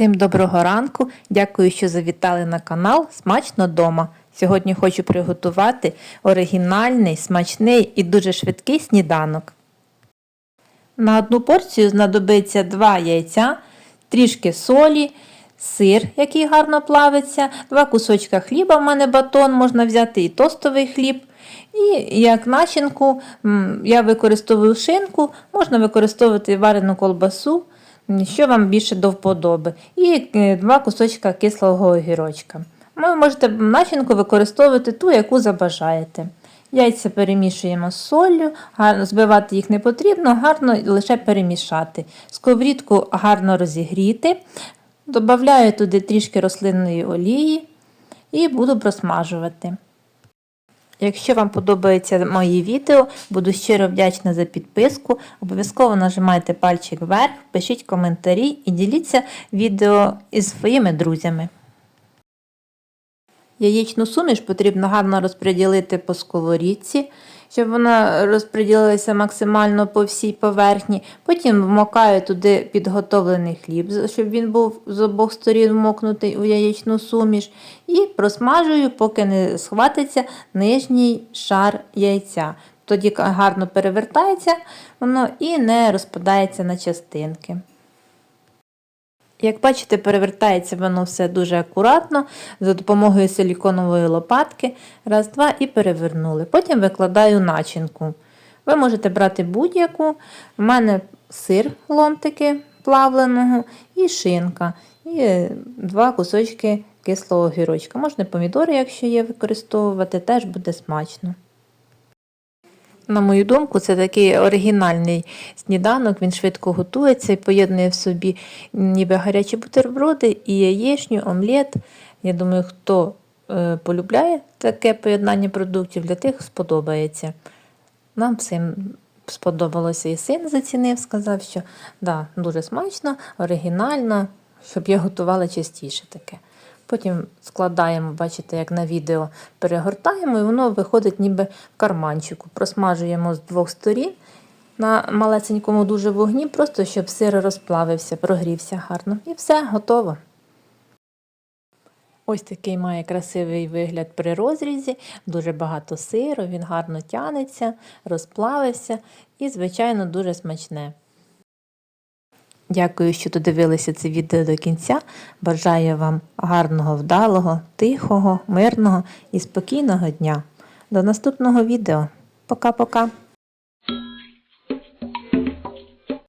Всім доброго ранку! Дякую, що завітали на канал Смачно дома. Сьогодні хочу приготувати оригінальний, смачний і дуже швидкий сніданок. На одну порцію знадобиться 2 яйця, трішки солі, сир, який гарно плавиться, 2 кусочка хліба, в мене батон, можна взяти і тостовий хліб. І як начинку я використовую шинку, можна використовувати варену колбасу, що вам більше до вподоби. І е, два кусочка кислого огірочка. Ви можете начинку використовувати ту, яку забажаєте. Яйця перемішуємо з соллю, збивати їх не потрібно, гарно лише перемішати. Сковорідку гарно розігріти, додаю туди трішки рослинної олії і буду просмажувати. Якщо вам подобаються мої відео, буду щиро вдячна за підписку. Обов'язково нажимайте пальчик вверх, пишіть коментарі і діліться відео із своїми друзями. Яєчну суміш потрібно гарно розподілити по сковорідці, щоб вона розподілилася максимально по всій поверхні. Потім вмокаю туди підготовлений хліб, щоб він був з обох сторін вмокнутий у яєчну суміш. І просмажую, поки не схватиться нижній шар яйця. Тоді гарно перевертається воно і не розпадається на частинки. Як бачите, перевертається воно все дуже акуратно, за допомогою силіконової лопатки. Раз, два і перевернули. Потім викладаю начинку. Ви можете брати будь-яку. У мене сир ломтики плавленого і шинка, і два кусочки кислого огірочка. Можна помідори, якщо є, використовувати, теж буде смачно. На мою думку, це такий оригінальний сніданок, він швидко готується і поєднує в собі ніби гарячі бутерброди і яєчню, омлет. Я думаю, хто е, полюбляє таке поєднання продуктів, для тих сподобається. Нам всім сподобалося і син зацінив, сказав, що да, дуже смачно, оригінально, щоб я готувала частіше таке. Потім складаємо, бачите, як на відео перегортаємо, і воно виходить ніби в карманчику. Просмажуємо з двох сторін на малесенькому дуже вогні, просто щоб сир розплавився, прогрівся гарно. І все, готово. Ось такий має красивий вигляд при розрізі, дуже багато сиру, він гарно тянеться, розплавився і, звичайно, дуже смачне. Дякую, що додивилися це відео до кінця. Бажаю вам гарного, вдалого, тихого, мирного і спокійного дня. До наступного відео. Пока-пока!